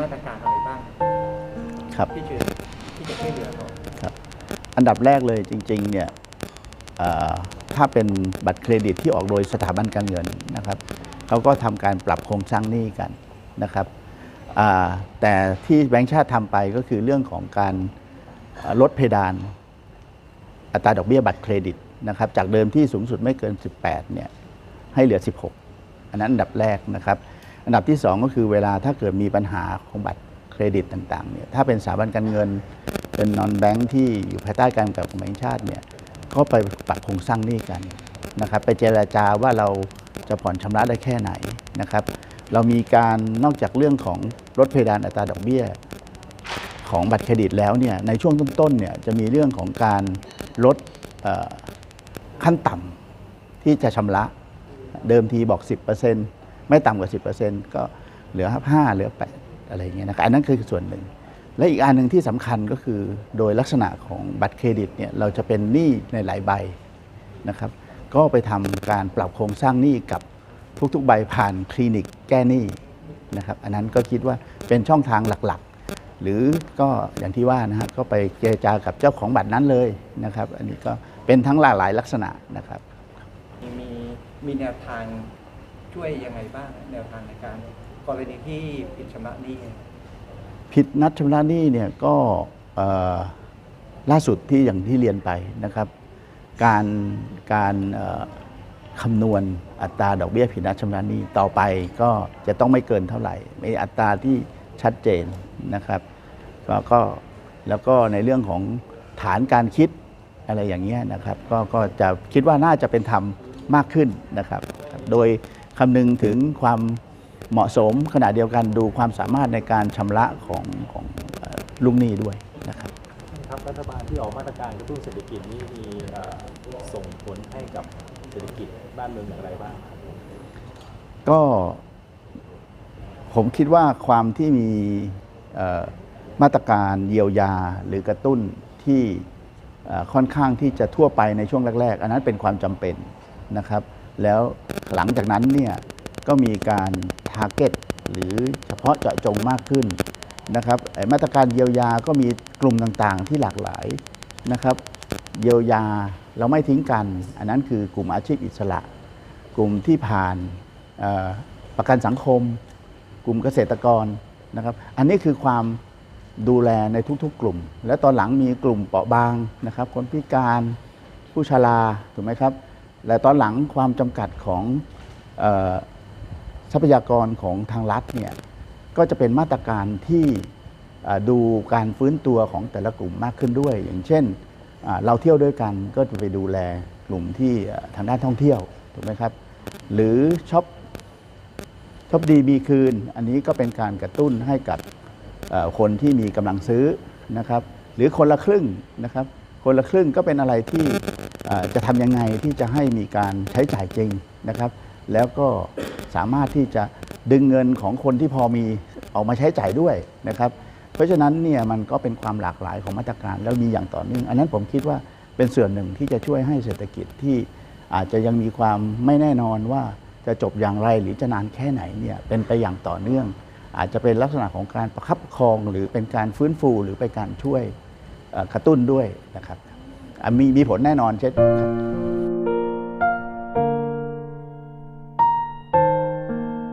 มาตรการอะไรบ้างครับที่ช่วยที่จะช่วยเหลือเขาอันดับแรกเลยจริงๆเนี่ยเอ่อถ้าเป็นบัตรเครดิตที่ออกโดยสถาบันการเงินนะครับเขาก็ทำการปรับโครงสร้างหนี้กันนะครับอ่าแต่ที่แบงก์ชาติทำไปก็คือเรื่องของการเอ่อลดเพดาน อัตราดอกเบี้ยบัตรเครดิตนะครับ จากเดิมที่สูงสุดไม่เกิน 18เนี่ยให้เหลือ 16 อันนั้นอันดับแรกนะครับ อันดับที่ 2 ก็คือเวลาถ้าเกิดมีปัญหาของบัตรเครดิตต่างๆเนี่ยถ้าเป็นสถาบันการเงิน เป็นนอนแบงค์ที่อยู่ภายใต้การกำกับของแบงก์ชาติเนี่ยก็ไปปรับโครงสร้างหนี้กันนะครับไปเจราจาว่าเราจะผ่อนชำระได้แค่ไหนนะครับ เรามีการนอกจากเรื่องของลดเพดานอัตราดอกเบี้ย ของบัตรเครดิตแล้วเนี่ยในช่วงต้นๆเนี่ยจะมีเรื่องของการลดขั้นต่ำที่จะชำระเดิมทีบอก 10% ไม่ต่ำกว่า 10%ก็เหลือ5เหลือ 8 อะไรอย่างเงี้ยนะครับอันนั้นคือส่วนหนึ่ง และอีกอันหนึ่งที่สำคัญก็คือโดยลักษณะของบัตรเครดิตเนี่ยเราจะเป็นหนี้ในหลายใบนะครับก็ไปทำการปรับโครงสร้างหนี้กับทุกๆใบผ่านคลินิกแก้หนี้นะครับอันนั้นก็คิดว่าเป็นช่องทางหลักๆ หรือก็อย่างที่ว่านะฮะก็ไปเจรจากับเจ้าของบัตรนั้นเลยนะครับ อันนี้ก็เป็นทั้งหลากหลายลักษณะนะครับ มีมีแนวทาง ช่วยยังไงบ้างแนวทางในการกรณีที่ผิดชำระหนี้ผิดนัดชำระหนี้เนี่ยก็ล่าสุดที่อย่างที่เรียนไปนะครับ การการคำนวณอัตราดอกเบี้ยผิดนัดชำระหนี้ต่อไปก็จะต้องไม่เกินเท่าไหร่มีอัตราที่ชัดเจนนะครับก็ก็แล้วก็ในเรื่องของฐานการคิดอะไรอย่างเงี้ยนะครับ ก็ก็จะคิดว่าน่าจะเป็นธรรมมากขึ้นนะครับ โดย คำนึงถึงความเหมาะสมขณะเดียวกันดูความสามารถในการชำระของของเอ่อลูกหนี้ด้วยนะครับครับรัฐบาลที่ออกมาตรการกระตุ้นเศรษฐกิจนี้มีเอ่อส่งผลให้กับเศรษฐกิจบ้านเมืองอย่างไรบ้างครับก็ผมคิดว่าความที่มีเอ่อมาตรการเยียวยาหรือกระตุ้นที่เอ่อค่อนข้างที่จะทั่วไปในช่วงแรก ๆ อันนั้นเป็นความจำเป็นนะครับ แล้วหลังจากนั้นเนี่ยก็มีการทาร์เก็ตหรือเฉพาะเจาะจงมากขึ้นนะครับไอ้มาตรการเยียวยาก็มีกลุ่มต่างๆ ที่หลากหลายนะครับเยียวยาเราไม่ทิ้งกัน อันนั้นคือกลุ่มอาชีพอิสระ กลุ่มที่ผ่านประกันสังคม กลุ่มเกษตรกรนะครับอันนี้คือความดูแลในทุกๆ กลุ่ม และตอนหลังมีกลุ่มเปราะบางนะครับคนพิการผู้ชราถูกไหมครับ และตอนหลังความจำกัดของทรัพยากรของทางรัฐเนี่ยก็จะเป็นมาตรการที่ดูการฟื้นตัวของแต่ละกลุ่มมากขึ้นด้วย อย่างเช่นเราเที่ยวด้วยกันก็จะไปดูแลกลุ่มที่ทางด้านท่องเที่ยวถูกไหมครับ หรือช็อปช็อปดีมีคืน อันนี้ก็เป็นการกระตุ้นให้กับคนที่มีกำลังซื้อนะครับ หรือคนละครึ่งนะครับ คนละครึ่งก็เป็นอะไรที่จะทำยังไงที่จะให้มีการใช้จ่ายจริงนะครับ แล้วก็สามารถที่จะดึงเงินของคนที่พอมีออกมาใช้จ่ายด้วยนะครับ เพราะฉะนั้นเนี่ยมันก็เป็นความหลากหลายของมาตรการแล้วมีอย่างต่อเนื่องอันนั้นผมคิดว่าเป็นส่วนหนึ่งที่จะช่วยให้เศรษฐกิจที่อาจจะยังมีความไม่แน่นอนว่าจะจบอย่างไรหรือจะนานแค่ไหนเนี่ยเป็นไปอย่างต่อเนื่อง อาจจะเป็นลักษณะของการประคับประคองหรือเป็นการฟื้นฟูหรือเป็นการช่วย กระตุ้นด้วยนะครับมีมีผลแน่นอนเช่นครับ